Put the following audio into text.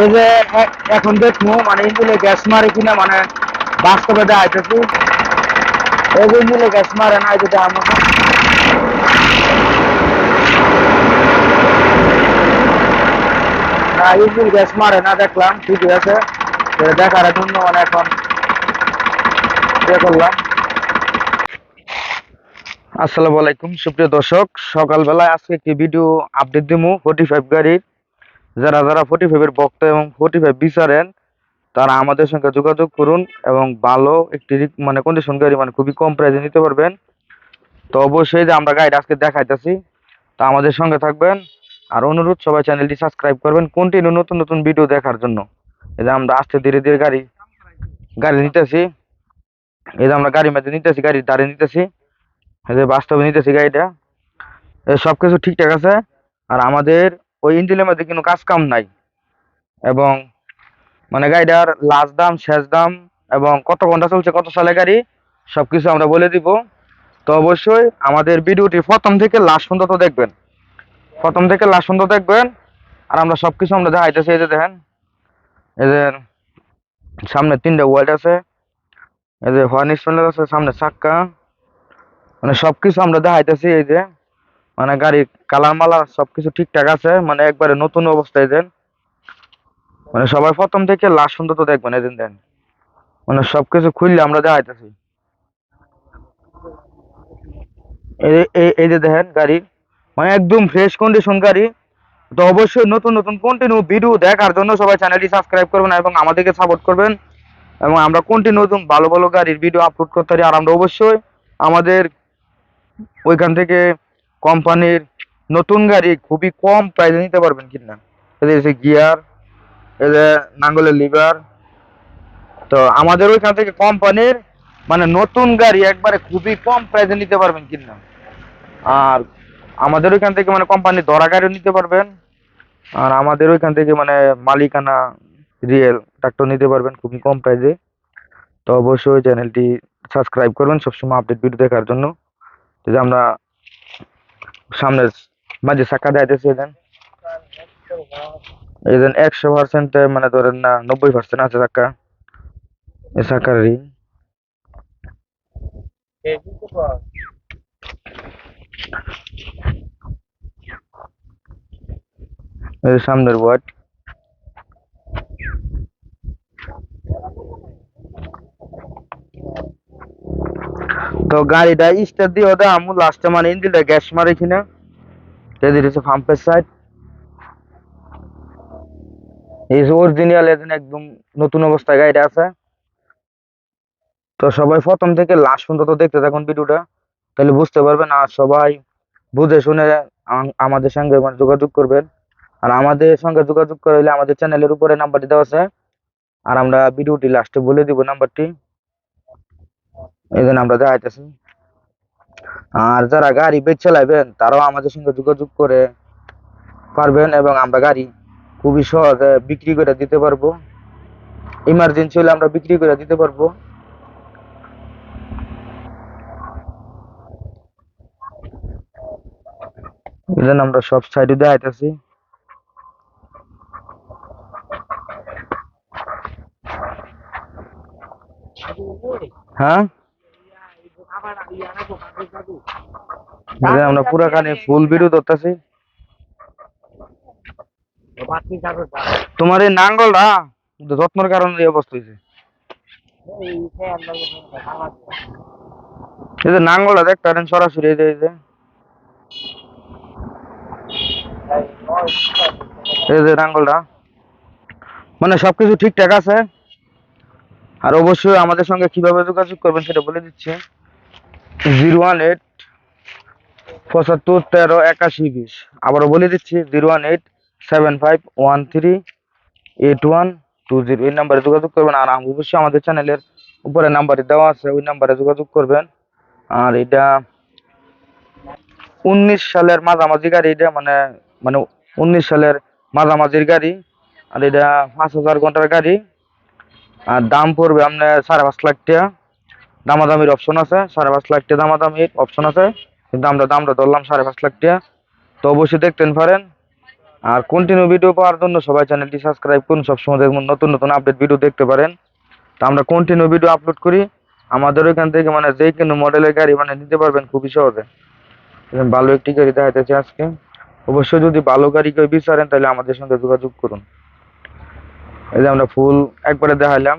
এই যে এখন দেখব মানে ইঞ্জিনে গ্যাস মারে কিনা মানে বাস্তবে দেখাইতেছি। এই যে ইঞ্জিনে গ্যাস মারে না দেখার মতো। না ইঞ্জিন গ্যাস মারে না, দেখলাম, ঠিক আছে। দেখার জন্য মানে এখন ইয়ে করলাম। আসসালামু আলাইকুম, সুপ্রিয় দর্শক। সকালবেলায় আজকে একটি ভিডিও আপডেট দিমু ফোর্টি ফাইভ গাড়ির। যারা যারা ফোর্টি ফাইভের ভক্ত এবং ফোর্টি ফাইভ বিচারেন, তারা আমাদের সঙ্গে যোগাযোগ করুন এবং ভালো একটি মানে কন্ডিশন গাড়ি মানে খুবই কম প্রাইসে নিতে পারবেন। তো অবশ্যই যে আমরা গাড়ি আজকে দেখাইতেছি, তা আমাদের সঙ্গে থাকবেন। আর অনুরোধ, সবাই চ্যানেলটি সাবস্ক্রাইব করবেন কন্টিনিউ নতুন নতুন ভিডিও দেখার জন্য। এই যে আমরা আস্তে ধীরে ধীরে গাড়ি গাড়ি নিতেছি। এই যে আমরা গাড়ির মধ্যে নিতেছি, গাড়ির দাঁড়িয়ে নিতেছি। এই যে বাস্তবে নিতেছি গাড়িটা। সব কিছু ঠিকঠাক আছে। আর আমাদের ওই ইঞ্জিনের মধ্যে কোনো কাজ কাম নাই। এবং মানে গাড়িটার লাস্ট দাম, শেষ দাম এবং কত ঘণ্টা চলছে, কত সালে গাড়ি সব কিছু আমরা বলে দিব। তো অবশ্যই আমাদের ভিডিওটি প্রথম থেকে লাস্ট পর্যন্ত দেখবেন। প্রথম থেকে লাস্ট পর্যন্ত দেখবেন। আর আমরা সব কিছু আমরা দেখাইতেছি, এই যে দেখেন। এই যে সামনে তিনটা ওয়াইড আছে। এই যে হর্ন আছে, সামনে চাক্কা। মানে সব কিছু আমরা দেখাইতেছি, এই যে। মানে গাড়ির কালার মালার সবকিছু ঠিকঠাক আছে মানে একবারে নতুন অবস্থায় দেন। মানে সবাই প্রথম থেকে লাস্ট পর্যন্ত দেখবেন, এদিন দেন। মানে সবকিছু খুললে আমরা দেখাইতেছি। এই যে দেখেন গাড়ি মানে একদম ফ্রেশ কন্ডিশন গাড়ি। তো অবশ্যই নতুন নতুন কন্টিনিউ ভিডিও দেখার জন্য সবাই চ্যানেলটি সাবস্ক্রাইব করবেন এবং আমাদেরকে সাপোর্ট করবেন। এবং আমরা কন্টিনিউ নতুন ভালো ভালো গাড়ির ভিডিও আপলোড করতে পারি। আর আমরা অবশ্যই আমাদের ওইখান থেকে কোম্পানির নতুন গাড়ি খুবই কম প্রাইসে নিতে পারবেন কিনা। এদের যে গিয়ার এদের নাঙ্গলের লিভার তো আমাদের ওইখান থেকে কোম্পানির মানে নতুন গাড়ি একবারে খুবই কম প্রাইসে নিতে পারবেন কিনা। আর আমাদের ওইখান থেকে মানে কোম্পানির ধরা গাড়িও নিতে পারবেন। আর আমাদের ওইখান থেকে মানে মালিকানা রিয়েল ট্রাক্টর নিতে পারবেন খুবই কম প্রাইসে তো অবশ্যই চ্যানেলটি সাবস্ক্রাইব করবেন সবসময় আপডেট ভিডিও দেখার জন্য। যদি আমরা সামনে মাঝে চাকা দেখাইতেছি এই দেন একশো পার্সেন্ট মানে ধরেন না, নব্বই পার্সেন্ট আছে চাকা। এই চাকার রিং সামনের ওয়ার্ড তো গাড়িটা স্টার্ট দিয়ে ওদের আমু লাস্টে মানে ইঞ্জিনটা গ্যাস মারে কিনা। এদের হচ্ছে পাম্পের সাইড এই যে অরিজিনাল এদিন একদম নতুন অবস্থায় গাড়িটা আছে। তো সবাই প্রথম থেকে লাস্ট পর্যন্ত দেখতে থাকুন ভিডিওটা। তাহলে বুঝতে পারবেন আর সবাই বুঝে শুনে আমাদের সঙ্গে মানে যোগাযোগ করবেন। আর আমাদের সঙ্গে যোগাযোগ করলে আমাদের চ্যানেলের উপরে নাম্বারটি দেওয়া আছে। আর আমরা ভিডিওটি লাস্টে বলে দিব নাম্বারটি এই জন্য আমরা দেখাইতেছি আর যারা গাড়ি বেচ চালাবেন তারাও আমাদের সঙ্গে যোগাযোগ করে পারবেন এবং আমরা গাড়ি খুবই সহজে বিক্রি করে দিতে পারব। ইমার্জেন্সি হলে আমরা বিক্রি করে দিতে পারব। এই জন্য আমরা সব সাইডে দেখাইতেছি হ্যাঁ? আমরা পুরা কানে ফুল ভিডিও ধরতেছি তোমার এই নাঙ্গলটা যত্নের কারণে এই অবস্থা হয়েছে। এই যে নাঙ্গলটা দেখতে পারেন সরাসরি এই যে। এই যে নাঙ্গলটা। মানে সবকিছু ঠিকঠাক আছে। আর অবশ্যই আমাদের সঙ্গে কীভাবে যোগাযোগ করবেন সেটা বলে দিচ্ছি। জিরো ওয়ান এইট পঁচাত্তর তেরো একাশি বিশ। আবারও বলে দিচ্ছি, zero one eight seven five one three eight one two zero. এই নাম্বারে যোগাযোগ করবেন আর অবশ্যই আমাদের চ্যানেলের উপরে নাম্বারে দেওয়া আছে, ওই নাম্বারে যোগাযোগ করবেন। আর এটা উনিশ সালের মাঝামাঝি গাড়ি, এটা মানে মানে উনিশ সালের মাঝামাঝির গাড়ি। আর এটা পাঁচ হাজার ঘণ্টার গাড়ি। আর দাম পড়বে আপনার সাড়ে পাঁচ লাখ টাকা। দামাদামির অপশন আছে, সাড়ে পাঁচ লাখ টাকা দামাদামির অপশন আছে। কিন্তু আমরা দামটা ধরলাম সাড়ে পাঁচ লাখ টাকা। তো অবশ্যই দেখতেন পারেন। আর কন্টিনিউ ভিডিও পাওয়ার জন্য সবাই চ্যানেলটি সাবস্ক্রাইব করুন। সবসময় দেখুন নতুন নতুন আপডেট ভিডিও দেখতে পারেন। তো আমরা কন্টিনিউ ভিডিও আপলোড করি। আমাদের ওইখান থেকে মানে যে কোনো মডেলের গাড়ি মানে নিতে পারবেন খুবই সহজে। ভালো একটি গাড়ি দেখাইতেছি আজকে। অবশ্যই যদি ভালো গাড়ি কেউ বিচারেন, তাহলে আমাদের সঙ্গে যোগাযোগ করুন। এই যে আমরা ফুল একবারে দেখাইলাম।